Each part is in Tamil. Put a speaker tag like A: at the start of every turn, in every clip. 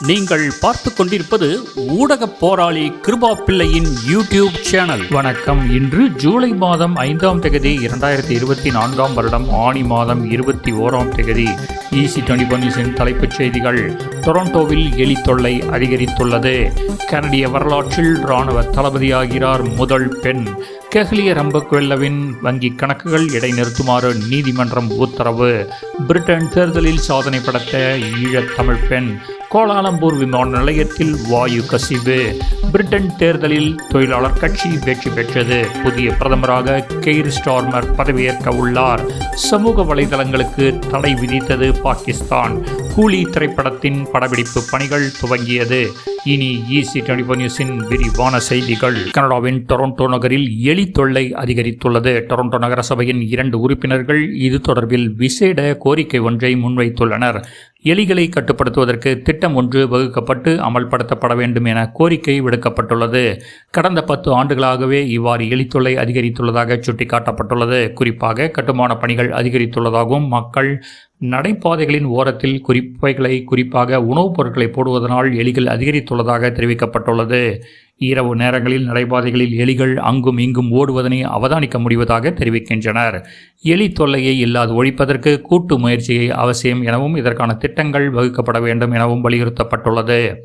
A: நீங்கள் பார்த்து கொண்டிருப்பது ஊடக போராளி கிருபா பிள்ளையின் யூடியூப் சேனல். வணக்கம். இன்று ஜூலை மாதம் ஐந்தாம் தேதி இரண்டாயிரத்தி இருபத்தி நான்காம் வருடம் ஆணி மாதம் இருபத்தி ஓராம் தேதி. ஈசி டுவெண்டி பொன்னிஸின் தலைப்புச் செய்திகள். டொரண்டோவில் எலி தொல்லை அதிகரித்துள்ளது. கனடிய வரலாற்றில் இராணுவ தளபதியாகிறார் முதல் பெண். கெஹ்லிய ரம்பக்வெல்லவின் வங்கி கணக்குகள் இடைநிறுத்துமாறு நீதிமன்றம் உத்தரவு. பிரிட்டன் தேர்தலில் சாதனை படைத்த ஈழத் தமிழ் பெண் கோலாலம்பூர் விமான நிலையத்தில் வாயு கசிவு. பிரிட்டன் தேர்தலில் தொழிலாளர் கட்சி வெற்றி பெற்றது. புதிய பிரதமராக கெய்ர் ஸ்டார்மர் பதவியேற்க உள்ளார். சமூக வலைதளங்களுக்கு தடை விதித்தது பாகிஸ்தான். கூலி திரைப்படத்தின் படப்பிடிப்பு பணிகள் துவங்கியது. இனி ஈசி டுவெண்டி நியூஸின் விரிவான செய்திகள். கனடாவின் டொரண்டோ நகரில் எலி தொல்லை அதிகரித்துள்ளது. டொரண்டோ நகரசபையின் இரண்டு உறுப்பினர்கள் இது தொடர்பில் விசேட கோரிக்கை ஒன்றை முன்வைத்துள்ளனர். எலிகளை கட்டுப்படுத்துவதற்கு திட்டம் ஒன்று வகுக்கப்பட்டு அமல்படுத்தப்பட வேண்டும் என கோரிக்கை விடுக்கப்பட்டுள்ளது. கடந்த பத்து ஆண்டுகளாகவே இவ்வாறு எலித்தொல்லை அதிகரித்துள்ளதாக சுட்டிக்காட்டப்பட்டுள்ளது. குறிப்பாக கட்டுமான பணிகள் அதிகரித்துள்ளதாகவும் மக்கள் நடைபாதைகளின் ஓரத்தில் குறிப்பைகளை குறிப்பாக உணவுப் பொருட்களை போடுவதனால் எலிகள் அதிகரித்துள்ளதாக தெரிவிக்கப்பட்டுள்ளது. இரவு நேரங்களில் நடைபாதைகளில் எலிகள் அங்கும் இங்கும் ஓடுவதனை அவதானிக்க முடிவதாக தெரிவிக்கின்றனர். எலி தொல்லையை இல்லாது ஒழிப்பதற்கு கூட்டு முயற்சியை அவசியம் எனவும் இதற்கான திட்டங்கள் வகுக்கப்பட வேண்டும் எனவும் வலியுறுத்தப்பட்டுள்ளது.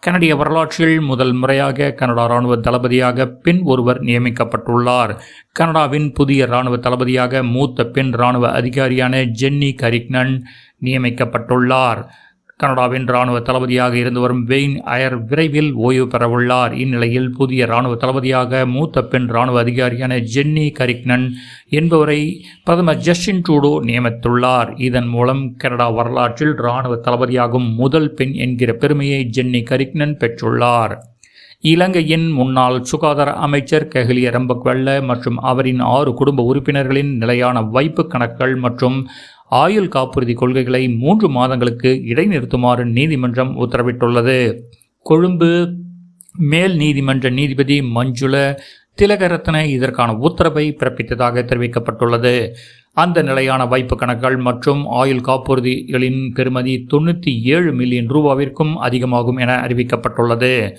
A: கனடிய வரலாற்றில் முதல் முறையாக கனடா இராணுவ தளபதியாக பெண் ஒருவர் நியமிக்கப்பட்டுள்ளார். கனடாவின் புதிய இராணுவ தளபதியாக மூத்த பெண் இராணுவ அதிகாரியான ஜென்னி கரிக்னன் நியமிக்கப்பட்டுள்ளார். கனடாவின் இராணுவ தளபதியாக இருந்து வரும் வெயின் அயர் விரைவில் ஓய்வு பெறவுள்ளார். இந்நிலையில் புதிய ராணுவ தளபதியாக மூத்த பெண் ராணுவ அதிகாரியான ஜென்னி கரிக்னன் என்பவரை பிரதமர் ஜஸ்டின் ட்ரூடோ நியமித்துள்ளார். இதன் மூலம் கனடா வரலாற்றில் இராணுவ தளபதியாகும் முதல் பெண் என்கிற பெருமையை ஜென்னி கரிக்னன் பெற்றுள்ளார். இலங்கையின் முன்னாள் சுகாதார அமைச்சர் கெஹலிய ரம்பக்வெல்ல மற்றும் அவரின் ஆறு குடும்ப உறுப்பினர்களின் நிலையான வைப்பு கணக்குகள் மற்றும் ஆயுள் காப்புறுதி கொள்கைகளை மூன்று மாதங்களுக்கு இடைநிறுத்துமாறு நீதிமன்றம் உத்தரவிட்டுள்ளது. கொழும்பு மேல் நீதிமன்ற நீதிபதி மஞ்சுள திலகரத்ன இதற்கான உத்தரவை பிறப்பித்ததாக தெரிவிக்கப்பட்டுள்ளது. அந்த நிலையான வைப்பு கணக்குகள் மற்றும் ஆயுள் காப்புறுதிகளின் பெறுமதி தொண்ணூற்றி ஏழு மில்லியன் ரூபாவிற்கும் அதிகமாகும் என அறிவிக்கப்பட்டுள்ளது.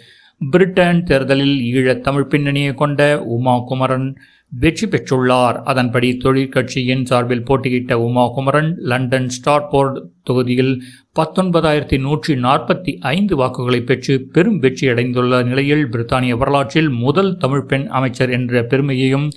A: பிரிட்டன் தேர்தலில் ஈழத் தமிழ் பின்னணியை கொண்ட உமா குமரன் வெற்றி பெற்றுள்ளார். அதன்படி தொழிற்கட்சியின் சார்பில் போட்டியிட்ட உமா குமரன் லண்டன் ஸ்டார்போர்ட் தொகுதியில் பத்தொன்பதாயிரத்தி நூற்றி நாற்பத்தி ஐந்து வாக்குகளை பெற்று பெரும் வெற்றியடைந்துள்ள நிலையில் பிரித்தானிய வரலாற்றில் முதல் தமிழ் பெண் அமைச்சர் என்ற பெருமையையும்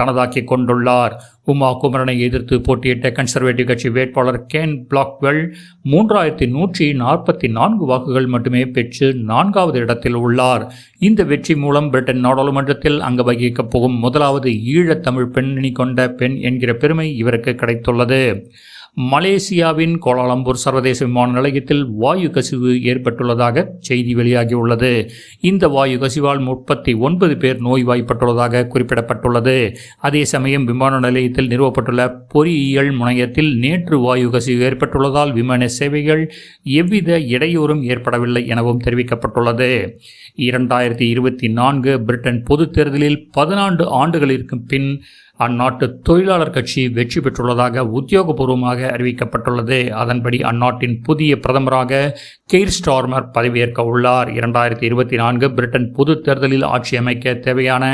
A: தனதாக்கி கொண்டுள்ளார். உமா குமரனை எதிர்த்து போட்டியிட்ட கன்சர்வேட்டிவ் கட்சி வேட்பாளர் கேன் பிளாக்வெல் மூன்றாயிரத்தி நூற்றி நாற்பத்தி நான்கு வாக்குகள் மட்டுமே பெற்று நான்காவது இடத்தில் உள்ளார். இந்த வெற்றி மூலம் பிரிட்டன் நாடாளுமன்றத்தில் அங்க வகிக்கப் போகும் முதலாவது ஈழத் தமிழ் பெண்ணணி கொண்ட பெண் என்கிற பெருமை இவருக்கு கிடைத்துள்ளது. மலேசியாவின் கோலாலம்பூர் சர்வதேச விமான நிலையத்தில் வாயு கசிவு ஏற்பட்டுள்ளதாக செய்தி வெளியாகியுள்ளது. இந்த வாயு கசிவால் முப்பத்தி ஒன்பது பேர் நோய்வாய்ப்பட்டுள்ளதாக குறிப்பிடப்பட்டுள்ளது. அதே சமயம் விமான நிலையத்தில் நிறுவப்பட்டுள்ள பொறியியல் முனையத்தில் நேற்று வாயு கசிவு ஏற்பட்டுள்ளதால் விமான சேவைகள் எவ்வித இடையூறும் ஏற்படவில்லை எனவும் தெரிவிக்கப்பட்டுள்ளது. இரண்டாயிரத்தி இருபத்தி நான்கு பிரிட்டன் பொதுத் தேர்தலில் பதினான்கு ஆண்டுகளிற்கு பின் அந்நாட்டு தொழிலாளர் கட்சி வெற்றி பெற்றுள்ளதாக உத்தியோகபூர்வமாக அறிவிக்கப்பட்டுள்ளது. அதன்படி அந்நாட்டின் புதிய பிரதமராக கெய்ர் ஸ்டார்மர் பதவியேற்க உள்ளார். இரண்டாயிரத்தி இருபத்தி நான்கு பிரிட்டன் பொது தேர்தலில் ஆட்சி அமைக்க தேவையான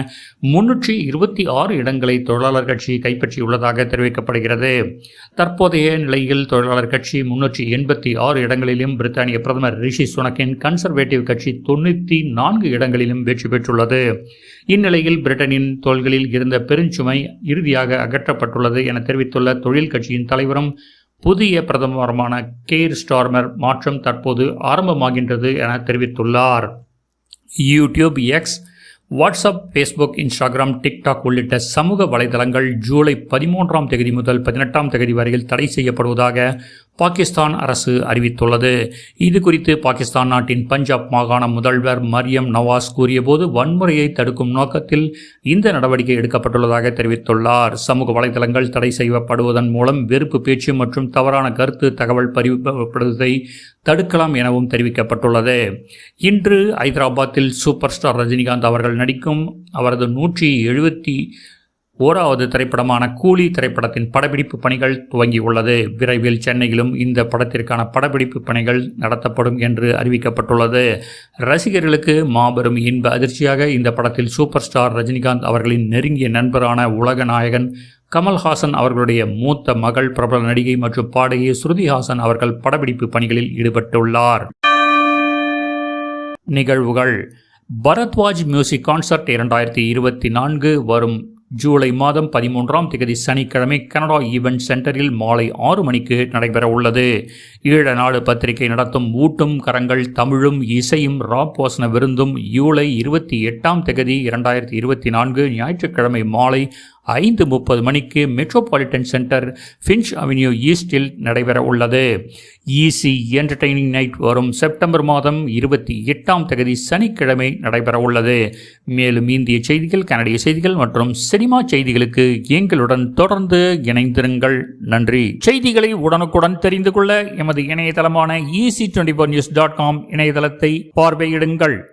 A: முன்னூற்றி இருபத்தி ஆறு இடங்களை தொழிலாளர் கட்சி கைப்பற்றியுள்ளதாக தெரிவிக்கப்படுகிறது. தற்போதைய நிலையில் தொழிலாளர் கட்சி முன்னூற்றி எண்பத்தி ஆறு இடங்களிலும் பிரித்தானிய பிரதமர் ரிஷி சுனக்கின் கன்சர்வேட்டிவ் கட்சி தொண்ணூற்றி நான்கு இடங்களிலும் வெற்றி பெற்றுள்ளது. இந்நிலையில் பிரிட்டனின் தோள்களில் இருந்த பெருஞ்சுமை இறுதியாக அகற்றப்பட்டுள்ளது என தெரிவித்துள்ள தொழில் கட்சியின் தலைவரும் புதிய பிரதமருமான கேர் ஸ்டார்மர் மாற்றம் தற்போது ஆரம்பமாகின்றது என தெரிவித்துள்ளார். YouTube X WhatsApp Facebook Instagram TikTok உள்ளிட்ட சமூக வலைதளங்கள் ஜூலை பதிமூன்றாம் தேதி முதல் பதினெட்டாம் தேதி வரையில் தடை செய்யப்படுவதாக பாகிஸ்தான் அரசு அறிவித்துள்ளது. இது குறித்து பாகிஸ்தான் நாட்டின் பஞ்சாப் மாகாண முதல்வர் மரியம் நவாஸ் கூறியபோது வன்முறையை தடுக்கும் நோக்கத்தில் இந்த நடவடிக்கை எடுக்கப்பட்டுள்ளதாக தெரிவித்துள்ளார். சமூக வலைதளங்கள் தடை செய்யப்படுவதன் மூலம் வெறுப்பு பேச்சு மற்றும் தவறான கருத்து தகவல் பரிவுபடுவதை தடுக்கலாம் எனவும் தெரிவிக்கப்பட்டுள்ளது. இன்று ஐதராபாத்தில் சூப்பர் ஸ்டார் ரஜினிகாந்த் அவர்கள் நடிக்கும் அவரது நூற்றி எழுபத்தி ஓராவது திரைப்படமான கூலி திரைப்படத்தின் படப்பிடிப்பு பணிகள் துவங்கியுள்ளது. விரைவில் சென்னையிலும் இந்த படத்திற்கான படப்பிடிப்பு பணிகள் நடத்தப்படும் என்று அறிவிக்கப்பட்டுள்ளது. ரசிகர்களுக்கு மாபெரும் இன்ப அதிர்ச்சியாக இந்த படத்தில் சூப்பர் ஸ்டார் ரஜினிகாந்த் அவர்களின் நெருங்கிய நண்பரான உலக நாயகன் கமல்ஹாசன் அவர்களுடைய மூத்த மகள் பிரபல நடிகை மற்றும் பாடகி ஸ்ருதிஹாசன் அவர்கள் படப்பிடிப்பு பணிகளில் ஈடுபட்டுள்ளார். நிகழ்வுகள். பரத்வாஜ் மியூசிக் கான்சர்ட் இரண்டாயிரத்தி இருபத்தி நான்கு வரும் ஜூலை மாதம் பதிமூன்றாம் தேதி சனிக்கிழமை கனடா ஈவென்ட் சென்டரில் மாலை ஆறு மணிக்கு நடைபெற உள்ளது. ஈழ நாடு பத்திரிகை நடத்தும் ஊட்டும் கரங்கள் தமிழும் இசையும் ராப்போசன விருந்தும் ஜூலை இருபத்தி எட்டாம் தேதி இரண்டாயிரத்தி இருபத்தி நான்கு ஞாயிற்றுக்கிழமை மாலை ஐந்து முப்பது மணிக்கு மெட்ரோபாலிட்டன் சென்டர் ஃபின்ச் அவென்யூ ஈஸ்டில் நடைபெற உள்ளது. ஈசி என்டர்டெய்னிங் நைட் வரும் செப்டம்பர் மாதம் இருபத்தி எட்டாம் தேதி சனிக்கிழமை நடைபெற உள்ளது. மேலும் இந்திய செய்திகள் கனடிய செய்திகள் மற்றும் சினிமா செய்திகளுக்கு எங்களுடன் தொடர்ந்து இணைந்திருங்கள். நன்றி. செய்திகளை உடனுக்குடன் தெரிந்து கொள்ள எமது இணையதளமான easy twenty four news dot com இணையதளத்தை பார்வையிடுங்கள்.